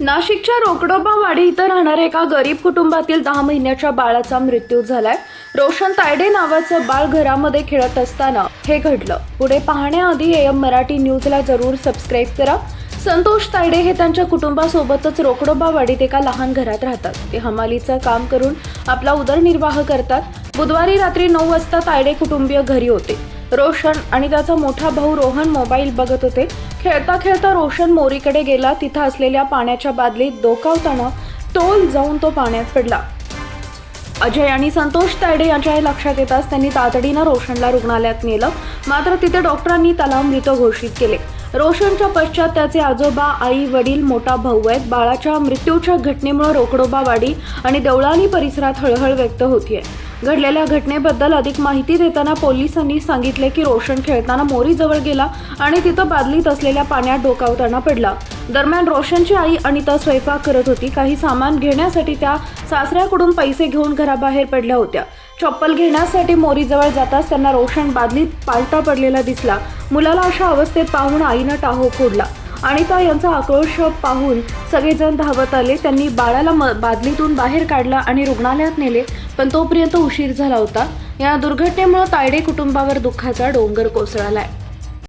नाशिकच्या रोकडोबावाडी इथं राहणाऱ्या एका गरीब कुटुंबातील दहा महिन्याच्या बाळाचा मृत्यू झालाय. रोशन तायडे नावाचं बाळ घरामध्ये खेळत असताना हे घडलं. पुढे पाहण्याआधी एम मराठी न्यूजला जरूर सबस्क्राईब करा. संतोष तायडे हे त्यांच्या कुटुंबासोबतच रोकडोबावाडीत एका लहान घरात राहतात. ते हमालीचं काम करून आपला उदरनिर्वाह करतात. बुधवारी रात्री नऊ वाजता तायडे कुटुंबीय घरी होते. रोशन आणि त्याचा मोठा भाऊ रोहन मोबाईल बघत होते. खेळता खेळता रोशन मोरीकडे गेला. तिथं असलेल्या पाण्याच्या बादलीत डोकावताना तोल जाऊन तो पाण्यात पडला. अजय आणि संतोष तायडे यांच्या हे लक्षात येताच त्यांनी तातडीनं रोशनला रुग्णालयात नेलं. मात्र तिथे डॉक्टरांनी त्याला मृत घोषित केले. रोशनच्या पश्चात त्याचे आजोबा आई वडील मोठा भाऊ आहेत. बाळाच्या मृत्यूच्या घटनेमुळे रोकडोबावाडी आणि देवळाली परिसरात हळहळ व्यक्त होतीये. घडलेल्या घटनेबद्दल अधिक माहिती देताना पोलिसांनी सांगितले की रोशन खेळताना मोरीजवळ गेला आणि तिथं बादलीत असलेल्या पाण्यात डोकावताना पडला. दरम्यान रोशनची आई अनिता स्वयंपाक करत होती. काही सामान घेण्यासाठी त्या सासऱ्याकडून पैसे घेऊन घराबाहेर पडल्या होत्या. चप्पल घेण्यासाठी मोरीजवळ जाताच त्यांना रोशन बादलीत पालटा पडलेला दिसला. मुलाला अशा अवस्थेत पाहून आईनं टाहो फोडला. अनिता यांचा आक्रोश पाहून सगळेजण धावत आले. त्यांनी बाळाला म बादलीतून बाहेर काढला आणि रुग्णालयात नेले पण तोपर्यंत उशीर झाला होता. या दुर्घटनेमुळे तायडे कुटुंबावर दुःखाचा डोंगर कोसळलाय.